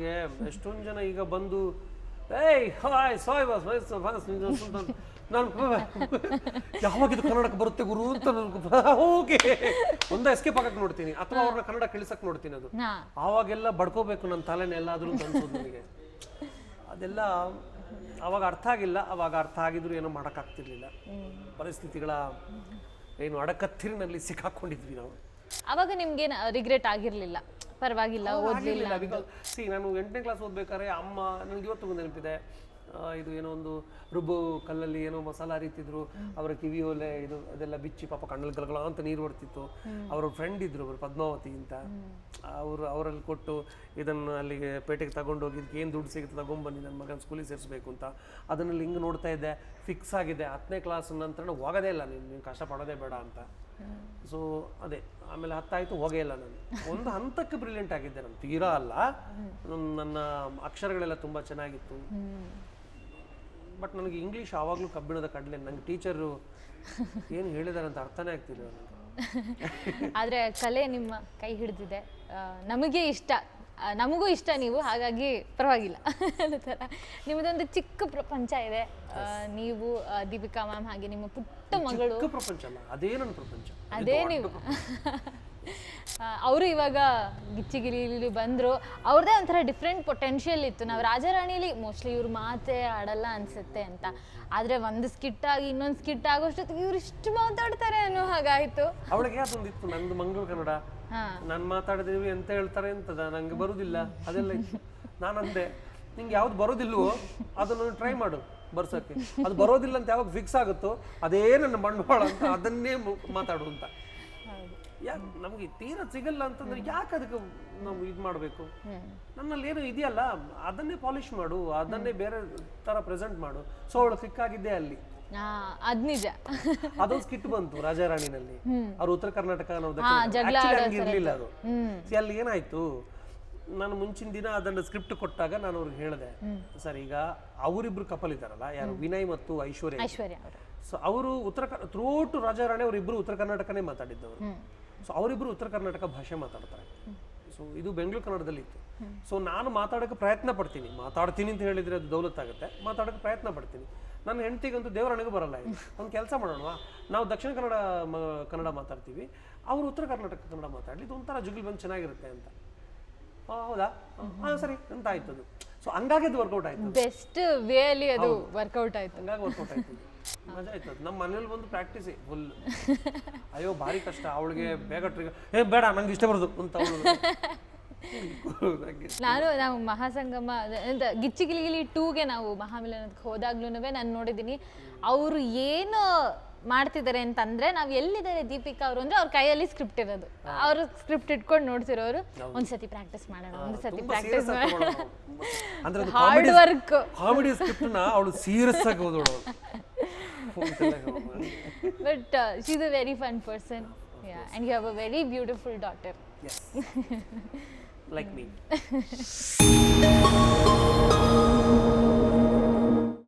ನನಗೆ ಎಷ್ಟೊಂದು ಜನ ಈಗ ಬಂದು ಏಯ್ ಹಾಯ್ ಸಾಯ್ ಬಾಸ್ ಬಾಸ್ ನಾನು ಯಾವಾಗ ಇದು ಕನ್ನಡಕ್ಕೆ ಬರುತ್ತೆ ಗುರು ಅಂತ ಓಕೆ ಒಂದ ಎಸ್ಕೇಪ್ ಆಗಕ್ಕೆ ನೋಡ್ತೀನಿ ಅಥವಾ ಅವ್ರನ್ನ ಕನ್ನಡ ಕಳಿಸಕ್ ನೋಡ್ತೀನಿ ಅದು. ಆವಾಗೆಲ್ಲ ಬಡ್ಕೋಬೇಕು ನನ್ನ ತಲೆನ ಎಲ್ಲಾದ್ರೂ ಅನ್ಸೋದು ನನಗೆ. ಅದೆಲ್ಲ ಅವಾಗ ಅರ್ಥ ಆಗಿಲ್ಲ ಅವಾಗ ಅರ್ಥ ಆಗಿದ್ರು ಏನೋ ಮಾಡೋಕ್ಕಾಗ್ತಿರ್ಲಿಲ್ಲ. ಪರಿಸ್ಥಿತಿಗಳ ಏನು ಅಡಕತ್ತಿರಿನಲ್ಲಿ ಸಿಕ್ಕಾಕೊಂಡಿದ್ವಿ ನಾವು. ಅವಾಗ ನಿಮ್ಗೇನು ರಿಗ್ರೆಟ್ ಆಗಿರ್ಲಿಲ್ಲ? ಪರವಾಗಿಲ್ಲ ಓದ್ಲಿಲ್ಲ. ಸಿ ನಾನು ಎಂಟನೇ ಕ್ಲಾಸ್ ಓದ್ಬೇಕಾದ್ರೆ ಅಮ್ಮ ನನಗೆ ಇವತ್ತು ಒಂದು ನೆನಪಿದೆ ಇದು ಏನೋ ಒಂದು ರುಬ್ಬು ಕಲ್ಲಲ್ಲಿ ಏನೋ ಮಸಾಲ ಅರಿತಿದ್ರು ಅವರ ಕಿವಿ ಓಲೆ ಇದು ಅದೆಲ್ಲ ಬಿಚ್ಚಿ ಪಾಪ ಕಣ್ಣಲ್ಲಿ ಗಲಗಲ ಅಂತ ನೀರು ಬರ್ತಿತ್ತು ಅವರ ಫ್ರೆಂಡ್ ಇದ್ರು ಅವರು ಪದ್ಮಾವತಿ ಅಂತ. ಅವರು ಅವರಲ್ಲಿ ಕೊಟ್ಟು ಇದನ್ನು ಅಲ್ಲಿಗೆ ಪೇಟೆಗೆ ತಗೊಂಡೋಗಿ ಇದಕ್ಕೆ ಏನು ದುಡ್ಡು ಸಿಗುತ್ತೆ ತಗೊಂಡ್ಬನ್ನಿ ನನ್ನ ಮಗನ ಸ್ಕೂಲಿಗೆ ಸೇರಿಸ್ಬೇಕು ಅಂತ. ಅದನ್ನು ಹಿಂಗೆ ನೋಡ್ತಾ ಇದ್ದೆ ಫಿಕ್ಸ್ ಆಗಿದೆ. ಹತ್ತನೇ ಕ್ಲಾಸ್ ನಂತರ ಹೋಗೋದೇ ಇಲ್ಲ ನೀನು ನೀನು ಕಷ್ಟಪಡೋದೇ ಬೇಡ ಅಂತ. ಸೊ ಅದೇ, ಆಮೇಲೆ ಹತ್ತಾಯಿತು, ಹೋಗೇ ಇಲ್ಲ ನಾನು. ಒಂದು ಹಂತಕ್ಕೆ ಬ್ರಿಲಿಯಂಟ್ ಆಗಿದ್ದೆ ನಾನು. ತೀರಾ ಅಲ್ಲ, ನನ್- ನನ್ನ ಅಕ್ಷರಗಳೆಲ್ಲ ತುಂಬ ಚೆನ್ನಾಗಿತ್ತು. ಬಟ್ ನನಗೆ ಇಂಗ್ಲೀಷ್ ಆವಾಗಲೂ ಕಬ್ಬಿಣದ ಕಡಲೆ, ನಂಗೆ ಟೀಚರು ಏನು ಹೇಳಿದಾರೆ ಅಂತ ಅರ್ಥನೇ ಆಗ್ತಿಲ್ಲ ನನಗೆ. ಆದ್ರೆ ಕಲೆ ನಿಮ್ಮ ಕೈ ಹಿಡಿದಿದೆ. ನಮಗೆ ಇಷ್ಟ. ಆ, ನಮಗೂ ಇಷ್ಟ ನೀವು ಹಾಗಾಗಿ ಪರವಾಗಿಲ್ಲ ಅನ್ನೋ ಥರ. ನಿಮ್ಮದೊಂದು ಚಿಕ್ಕ ಪ್ರಪಂಚ ಇದೆ. ಆ, ನೀವು ಆ, ದೀಪಿಕಾ ಮ್ಯಾಮ್ ಹಾಗೆ ನಿಮ್ಮ ಪುಟ್ಟ ಮಗಳು. ಚಿಕ್ಕ ಪ್ರಪಂಚ ಅಲ್ಲ ಅದೇ ನನ್ನ ಪ್ರಪಂಚ. ಅದೇ ನೀವು. ಅವರು ಇವಾಗ ಗಿಚ್ಚಿಗಿರಿ ಬಂದರು. ಅವ್ರದ್ದೇ ಒಂಥರ ಡಿಫ್ರೆಂಟ್ ಪೊಟೆನ್ಷಿಯಲ್ ಇತ್ತು. ನಾವು ರಾಜಾರಾಣಿಲಿ ಮೋಸ್ಟ್ಲಿ ಇವ್ರ ಮಾತೇ ಆಡಲ್ಲ ಅನಿಸುತ್ತೆ ಅಂತ. ಆದರೆ ಒಂದು ಸ್ಕಿಟ್ ಆಗಿ ಇನ್ನೊಂದು ಸ್ಕಿಟ್ ಆಗೋಷ್ಟೊತ್ತಿಗೆ ಇವ್ರು ಇಷ್ಟು ಮಾತಾಡ್ತಾರೆ ಅನ್ನೋ ಹಾಗಾಯಿತು. ಅವಳಿಗೆ ಅದೊಂದಿತ್ತು ನಂದು ಮಂಗಳ ಕನ್ನಡ. ನಾನು ಮಾತಾಡಿದೀವಿ ಎಂತ ಹೇಳ್ತಾರೆ ಅಂತದ? ನಂಗೆ ಬರುದಿಲ್ಲ. ಅದೆಲ್ಲ ನಾನು ಅಂದೆ ನಿಂಗೆ ಯಾವ್ದು ಬರೋದಿಲ್ವೋ ಅದನ್ನು ಟ್ರೈ ಮಾಡು ಬರ್ಸಕ್ಕೆ. ಅದು ಬರೋದಿಲ್ಲ ಅಂತ ಯಾವಾಗ ಫಿಕ್ಸ್ ಆಗುತ್ತೋ ಅದೇ ನನ್ನ ಬಂಡವಾಳ ಅಂತ ಅದನ್ನೇ ಮಾತಾಡು ಅಂತ. ಯಾಕೆ ನಮಗೆ ತೀರ ಸಿಗಲ್ಲ ಅಂತಂದ್ರೆ ಯಾಕೆ ಅದಕ್ಕೆ ನಾವು ಇದು ಮಾಡಬೇಕು? ನನ್ನಲ್ಲಿ ಏನು ಇದೆಯಲ್ಲ ಅದನ್ನೇ ಪಾಲಿಶ್ ಮಾಡು ಅದನ್ನೇ ಬೇರೆ ತರ ಪ್ರೆಸೆಂಟ್ ಮಾಡು. ಸೊ ಅವಳು ಆಗಿದ್ದೆ ಅಲ್ಲಿ. ಅದ್ ನಿಜ. ಅದೊಂದು ಸ್ಕಿಟ್ ಬಂತು ರಾಜಾರಾಣಿನಲ್ಲಿ. ಅವ್ರು ಉತ್ತರ ಕರ್ನಾಟಕ ಇರ್ಲಿಲ್ಲ ಅದು. ಅಲ್ಲಿ ಏನಾಯ್ತು ನಾನು ಮುಂಚಿನ ದಿನ ಅದನ್ನ ಸ್ಕ್ರಿಪ್ಟ್ ಕೊಟ್ಟಾಗ ನಾನು ಅವ್ರಿಗೆ ಹೇಳಿದೆ ಸರ್ ಈಗ ಅವರಿಬ್ರು ಕಪಲ್ ಇದ್ದಾರಲ್ಲ ಯಾರು? ವಿನಯ್ ಮತ್ತು ಐಶ್ವರ್ಯ. ಐಶ್ವರ್ಯ ಸೊ ಅವರು ಉತ್ತರ ಥ್ರೂಟ್ ರಾಜಾರಾಣಿ ಅವರಿಬ್ರು ಉತ್ತರ ಕರ್ನಾಟಕನೇ ಮಾತಾಡಿದ್ದವರು. ಸೊ ಅವರಿಬ್ಬರು ಉತ್ತರ ಕರ್ನಾಟಕ ಭಾಷೆ ಮಾತಾಡ್ತಾರೆ. ಸೊ ಇದು ಬೆಂಗಳೂರು ಕನ್ನಡದಲ್ಲಿ ಇತ್ತು. ಸೊ ನಾನು ಮಾತಾಡೋಕೆ ಪ್ರಯತ್ನ ಪಡ್ತೀನಿ. ಮಾತಾಡ್ತೀನಿ ಅಂತ ಹೇಳಿದರೆ ಅದು ದೌಲತ್ತಾಗುತ್ತೆ. ಮಾತಾಡೋಕೆ ಪ್ರಯತ್ನ ಪಡ್ತೀನಿ. ನನ್ನ ಹೆಂಡತಿಗಂತೂ ದೇವರಣಿಗೂ ಬರಲ್ಲ ಇದು. ಒಂದು ಕೆಲಸ ಮಾಡೋಣ ನಾವು ದಕ್ಷಿಣ ಕನ್ನಡ ಕನ್ನಡ ಮಾತಾಡ್ತೀವಿ. ಅವರು ಉತ್ತರ ಕರ್ನಾಟಕ ಕನ್ನಡ ಮಾತಾಡಲಿ. ಇದು ಒಂಥರ ಜುಗಿಲ್ ಬಂದು ಚೆನ್ನಾಗಿರುತ್ತೆ ಅಂತ. ಹೌದಾ? ಹಾಂ ಸರಿ. ಅಂತ ಆಯ್ತು ಅದು ಸೊ ಹಂಗಾಗಿ ಅದು ವರ್ಕೌಟ್ ಆಯ್ತು ಬೆಸ್ಟ್ ವೇ ಅಲ್ಲಿ ಅದು ವರ್ಕೌಟ್ ಆಯ್ತು. ಹಂಗಾಗಿ ವರ್ಕೌಟ್ ಆಯ್ತು. ಮಜಾ ಆಯ್ತು. ನಮ್ಮ ಮನೇಲಿ ಬಂದು ಪ್ರಾಕ್ಟೀಸ್ ಫುಲ್ ಅಯ್ಯೋ ಭಾರಿ ಕಷ್ಟ. ಅವಳಿಗೆ ಬೇಗ ಏ ಬೇಡ ನಂಗೆ ಇಷ್ಟ ಬರೋದು ಅಂತ ಅವಳು. ನಾನು ನಾವು ಮಹಾಸಂಗಮ ಎಂತ ಗಿಚ್ಚಿ ಗಿಲಿಗಿಲಿ ಟೂಗೆ ನಾವು ಮಹಾಮಿಲನಕ್ಕೆ ಹೋದಾಗ್ಲೂ ನಾನು ನೋಡಿದ್ದೀನಿ. ಅವರು ಏನು ಮಾಡ್ತಿದ್ದಾರೆ ಅಂತಂದ್ರೆ ನಾವು ಎಲ್ಲಿದ್ದಾರೆ ದೀಪಿಕಾ ಅವರು ಅಂದ್ರೆ ಅವ್ರ ಕೈಯಲ್ಲಿ ಸ್ಕ್ರಿಪ್ಟ್ ಇರೋದು. ಅವರು ಸ್ಕ್ರಿಪ್ಟ್ ಇಟ್ಕೊಂಡು ನೋಡ್ತಿರೋರು ಒಂದ್ಸತಿ ಪ್ರಾಕ್ಟೀಸ್ ಮಾಡೋಣ ಒಂದ್ಸತಿ ಪ್ರಾಕ್ಟೀಸ್ ಮಾಡೋಣ. ಹಾರ್ಡ್ ವರ್ಕ್ ಕಾಮಿಡಿ ಸ್ಕ್ರಿಪ್ಟ್ ಅವಳು ಸೀರಿಯಸ್ ಆಗಿ ಓದೋಳು. but uh, she's a very fun person. Yeah, and you have a very beautiful daughter. Yes. like me.